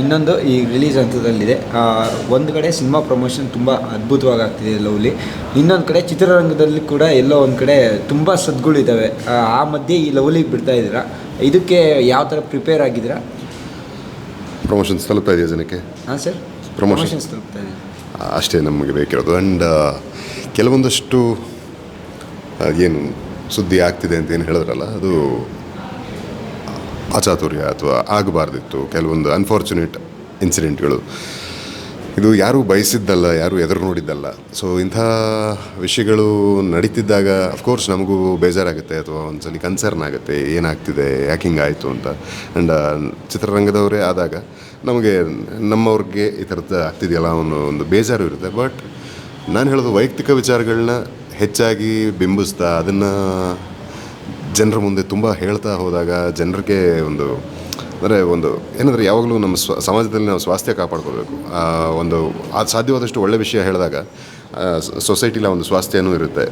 ಇನ್ನೊಂದು ಈ ರಿಲೀಸ್ ಹಂತದಲ್ಲಿದೆ. ಒಂದು ಕಡೆ ಸಿನಿಮಾ ಪ್ರಮೋಷನ್ ತುಂಬ ಅದ್ಭುತವಾಗಿ ಆಗ್ತಿದೆ ಲವ್ಲಿ. ಇನ್ನೊಂದು ಕಡೆ ಚಿತ್ರರಂಗದಲ್ಲಿ ಕೂಡ ಎಲ್ಲೋ ಒಂದು ಕಡೆ ತುಂಬ ಸದ್ಗಳಿದ್ದಾವೆ ಆ, ಆ ಮಧ್ಯೆ ಈ ಲವ್ಲಿ ಬಿಡ್ತಾ ಇದ್ದೀರಾ? ಇದಕ್ಕೆ ಯಾವ ಥರ ಪ್ರಿಪೇರ್ ಆಗಿದ್ದೀರಾ? ಪ್ರಮೋಷನ್ಸ್ ತಲುಪ್ತಾ ಇದೆಯಾ ಜನಕ್ಕೆ? ಹಾಂ ಸರ್ ಪ್ರಮೋಷನ್ ಪ್ರಮೋಷನ್ಸ್ ತಲುಪ್ತಾ ಇದೆ. ಅಷ್ಟೇ ನಮಗೆ ಬೇಕಿರೋದು. ಆ್ಯಂಡ್ ಕೆಲವೊಂದಷ್ಟು ಏನು ಸುದ್ದಿ ಆಗ್ತಿದೆ ಅಂತ ಏನು ಹೇಳಿದ್ರಲ್ಲ ಅದು ಅಚಾತುರ್ಯ ಅಥವಾ ಆಗಬಾರ್ದಿತ್ತು ಕೆಲವೊಂದು ಅನ್ಫಾರ್ಚುನೇಟ್ ಇನ್ಸಿಡೆಂಟ್ಗಳು ಇದು ಯಾರೂ ಬಯಸಿದ್ದಲ್ಲ, ಯಾರೂ ಎದುರು ನೋಡಿದ್ದಲ್ಲ. ಸೊ ಇಂಥ ವಿಷಯಗಳು ನಡೀತಿದ್ದಾಗ ಅಫ್ಕೋರ್ಸ್ ನಮಗೂ ಬೇಜಾರಾಗುತ್ತೆ ಅಥವಾ ಒಂದ್ಸಲಿ ಕನ್ಸರ್ನ್ ಆಗುತ್ತೆ, ಏನಾಗ್ತಿದೆ, ಯಾಕೆ ಹಿಂಗಾಯಿತು ಅಂತ. ಆ್ಯಂಡ್ ಚಿತ್ರರಂಗದವರೇ ಆದಾಗ ನಮಗೆ ನಮ್ಮವ್ರಿಗೆ ಈ ಥರದ್ದು ಆಗ್ತಿದೆಯಲ್ಲ ಅನ್ನೋ ಒಂದು ಬೇಜಾರು ಇರುತ್ತೆ. ಬಟ್ ನಾನು ಹೇಳೋದು ವೈಯಕ್ತಿಕ ವಿಚಾರಗಳನ್ನ ಹೆಚ್ಚಾಗಿ ಬಿಂಬಿಸ್ತಾ ಅದನ್ನು ಜನರ ಮುಂದೆ ತುಂಬ ಹೇಳ್ತಾ ಹೋದಾಗ ಜನರಿಗೆ ಒಂದು, ಅಂದರೆ ಒಂದು, ಏನಂದರೆ ಯಾವಾಗಲೂ ನಮ್ಮ ಸ್ವ, ಸಮಾಜದಲ್ಲಿ ನಾವು ಸ್ವಾಸ್ಥ್ಯ ಕಾಪಾಡ್ಕೋಬೇಕು. ಒಂದು ಅದು ಸಾಧ್ಯವಾದಷ್ಟು ಒಳ್ಳೆಯ ವಿಷಯ ಹೇಳಿದಾಗ ಸೊಸೈಟಿಲಿ ಒಂದು ಸ್ವಾಸ್ಥ್ಯನೂ ಇರುತ್ತೆ.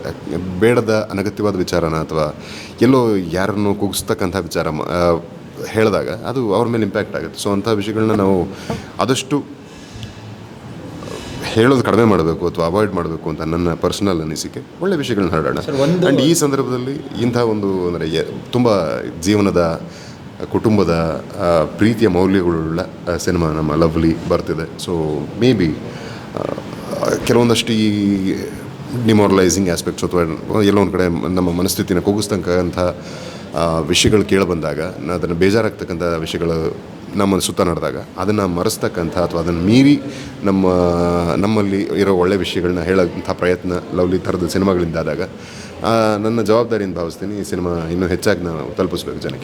ಬೇಡದ ಅನಗತ್ಯವಾದ ವಿಚಾರನ ಅಥವಾ ಎಲ್ಲೋ ಯಾರನ್ನು ಕುಗ್ಸ್ತಕ್ಕಂಥ ವಿಚಾರ ಹೇಳಿದಾಗ ಅದು ಅವ್ರ ಮೇಲೆ ಇಂಪ್ಯಾಕ್ಟ್ ಆಗುತ್ತೆ. ಸೊ ಅಂಥ ವಿಷಯಗಳನ್ನ ನಾವು ಆದಷ್ಟು ಹೇಳೋದು ಕಡಿಮೆ ಮಾಡಬೇಕು ಅಥವಾ ಅವಾಯ್ಡ್ ಮಾಡಬೇಕು ಅಂತ ನನ್ನ ಪರ್ಸನಲ್ ಅನಿಸಿಕೆ. ಒಳ್ಳೆ ವಿಷಯಗಳನ್ನ ಹರಡೋಣ. ಆ್ಯಂಡ್ ಈ ಸಂದರ್ಭದಲ್ಲಿ ಇಂಥ ಒಂದು ಅಂದರೆ ತುಂಬ ಜೀವನದ ಕುಟುಂಬದ ಪ್ರೀತಿಯ ಮೌಲ್ಯಗಳುಳ್ಳ ಸಿನಿಮಾ ನಮ್ಮ ಲವ್ಲಿ ಬರ್ತಿದೆ. ಸೊ ಮೇ ಬಿ ಕೆಲವೊಂದಷ್ಟು ಈ ಡಿಮಾರಲೈಸಿಂಗ್ ಆಸ್ಪೆಕ್ಟ್ಸ್ ಅಥವಾ ಎಲ್ಲೋ ಒಂದು ಕಡೆ ನಮ್ಮ ಮನಸ್ಥಿತಿನ ಕುಗ್ಗಿಸ್ತಕ್ಕಂಥ ವಿಷಯಗಳು ಕೇಳಿಬಂದಾಗ ಅದನ್ನು ಬೇಜಾರಾಗ್ತಕ್ಕಂಥ ವಿಷಯಗಳು ನಮ್ಮ ಸುತ್ತ ನಡೆದಾಗ ಅದನ್ನು ಮರೆಸ್ತಕ್ಕಂಥ ಅಥವಾ ಅದನ್ನು ಮೀರಿ ನಮ್ಮ, ನಮ್ಮಲ್ಲಿ ಇರೋ ಒಳ್ಳೆ ವಿಷಯಗಳನ್ನ ಹೇಳೋಂಥ ಪ್ರಯತ್ನ ಲವ್ಲಿ ಥರದ ಸಿನಿಮಾಗಳಿಂದಾದಾಗ ನನ್ನ ಜವಾಬ್ದಾರಿಯಿಂದ ಭಾವಿಸ್ತೀನಿ ಈ ಸಿನಿಮಾ ಇನ್ನೂ ಹೆಚ್ಚಾಗಿ ನಾವು ತಲುಪಿಸ್ಬೇಕು ಜನಕ್ಕೆ.